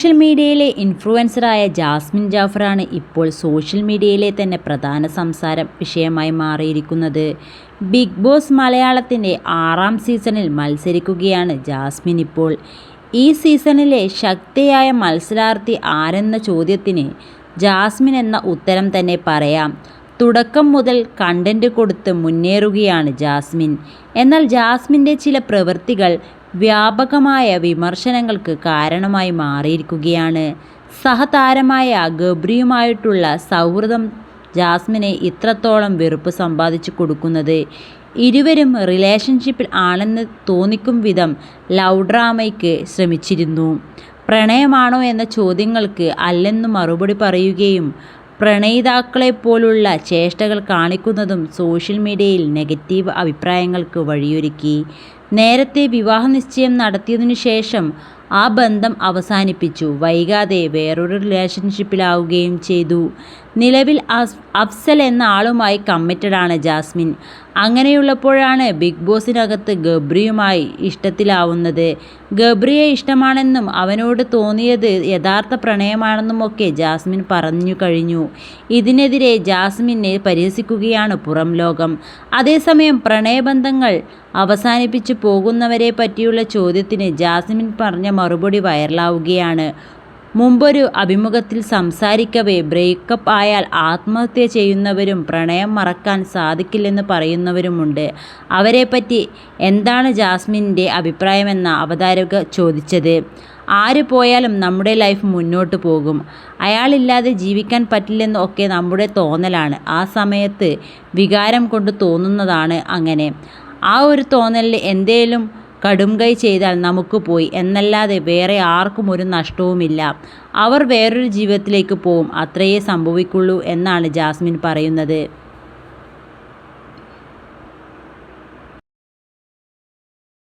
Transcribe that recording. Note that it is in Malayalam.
സോഷ്യൽ മീഡിയയിലെ ഇൻഫ്ലുവൻസറായ ജാസ്മിൻ ജാഫറാണ് ഇപ്പോൾ സോഷ്യൽ മീഡിയയിലെ തന്നെ പ്രധാന സംസാരം വിഷയമായി മാറിയിരിക്കുന്നത്. ബിഗ് ബോസ് മലയാളത്തിന്റെ ആറാം സീസണിൽ മത്സരിക്കുകയാണ് ജാസ്മിൻ ഇപ്പോൾ. ഈ സീസണിലെ ശക്തിയായ മത്സരാർത്ഥി ആരെന്ന ചോദ്യത്തിന് ജാസ്മിൻ എന്ന ഉത്തരം തന്നെ പറയാം. തുടക്കം മുതൽ കണ്ടന്റ് കൊടുത്ത് മുന്നേറുകയാണ് ജാസ്മിൻ. എന്നാൽ ജാസ്മിന്റെ ചില പ്രവൃത്തികൾ വ്യാപകമായ വിമർശനങ്ങൾക്ക് കാരണമായി മാറിയിരിക്കുകയാണ്. സഹതാരമായ ഗബ്രിയുമായിട്ടുള്ള സൗഹൃദം ജാസ്മിനെ ഇത്രത്തോളം വെറുപ്പ് സമ്പാദിച്ചു കൊടുക്കുന്നത്. ഇരുവരും റിലേഷൻഷിപ്പിൽ ആണെന്ന് തോന്നിക്കും വിധം ലവ് ഡ്രാമയ്ക്ക് ശ്രമിച്ചിരുന്നു. പ്രണയമാണോ എന്ന ചോദ്യങ്ങൾക്ക് അല്ലെന്ന് മറുപടി പറയുകയും പ്രണയിതാക്കളെപ്പോലുള്ള ചേഷ്ടകൾ കാണിക്കുന്നതും സോഷ്യൽ മീഡിയയിൽ നെഗറ്റീവ് അഭിപ്രായങ്ങൾക്ക് വഴിയൊരുക്കി. നേരത്തെ വിവാഹ നിശ്ചയം നടത്തിയതിനു ശേഷം ആ ബന്ധം അവസാനിപ്പിച്ചു. വൈകാതെ വേറൊരു റിലേഷൻഷിപ്പിലാവുകയും ചെയ്തു. നിലവിൽ അഫ്സൽ എന്ന ആളുമായി കമ്മിറ്റഡാണ് ജാസ്മിൻ. അങ്ങനെയുള്ളപ്പോഴാണ് ബിഗ് ബോസിനകത്ത് ഗബ്രിയുമായി ഇഷ്ടത്തിലാവുന്നത്. ഗബ്രിയെ ഇഷ്ടമാണെന്നും അവനോട് തോന്നിയത് യഥാർത്ഥ പ്രണയമാണെന്നുമൊക്കെ ജാസ്മിൻ പറഞ്ഞു കഴിഞ്ഞു. ഇതിനെതിരെ ജാസ്മിനെ പരിഹസിക്കുകയാണ് പുറം ലോകം. അതേസമയം പ്രണയബന്ധങ്ങൾ അവസാനിപ്പിച്ചു പോകുന്നവരെ പറ്റിയുള്ള ചോദ്യത്തിന് ജാസ്മിൻ പറഞ്ഞ മറുപടി വൈറലാവുകയാണ്. മുമ്പൊരു അഭിമുഖത്തിൽ സംസാരിക്കവേ ബ്രേക്കപ്പ് ആയാൽ ആത്മഹത്യ ചെയ്യുന്നവരും പ്രണയം മറക്കാൻ സാധിക്കില്ലെന്ന് പറയുന്നവരുമുണ്ട്. അവരെപ്പറ്റി എന്താണ് ജാസ്മിന്റെ അഭിപ്രായമെന്ന അവതാരക ചോദിച്ചത്. ആര് പോയാലും നമ്മുടെ ലൈഫ് മുന്നോട്ട് പോകും. അയാളില്ലാതെ ജീവിക്കാൻ പറ്റില്ലെന്ന് ഒക്കെ നമ്മുടെ തോന്നലാണ്. ആ സമയത്ത് വികാരം കൊണ്ട് തോന്നുന്നതാണ് അങ്ങനെ. ആ ഒരു തോന്നലിൽ എന്തേലും കടുംകൈ ചെയ്താൽ നമുക്ക് പോയി. എന്നല്ലാതെ വേറെ ആർക്കും ഒരു നഷ്ടവുമില്ല. അവർ വേറൊരു ജീവിതത്തിലേക്ക് പോവും. അത്രയേ സംഭവിക്കുള്ളൂ എന്നാണ് ജാസ്മിൻ പറയുന്നത്.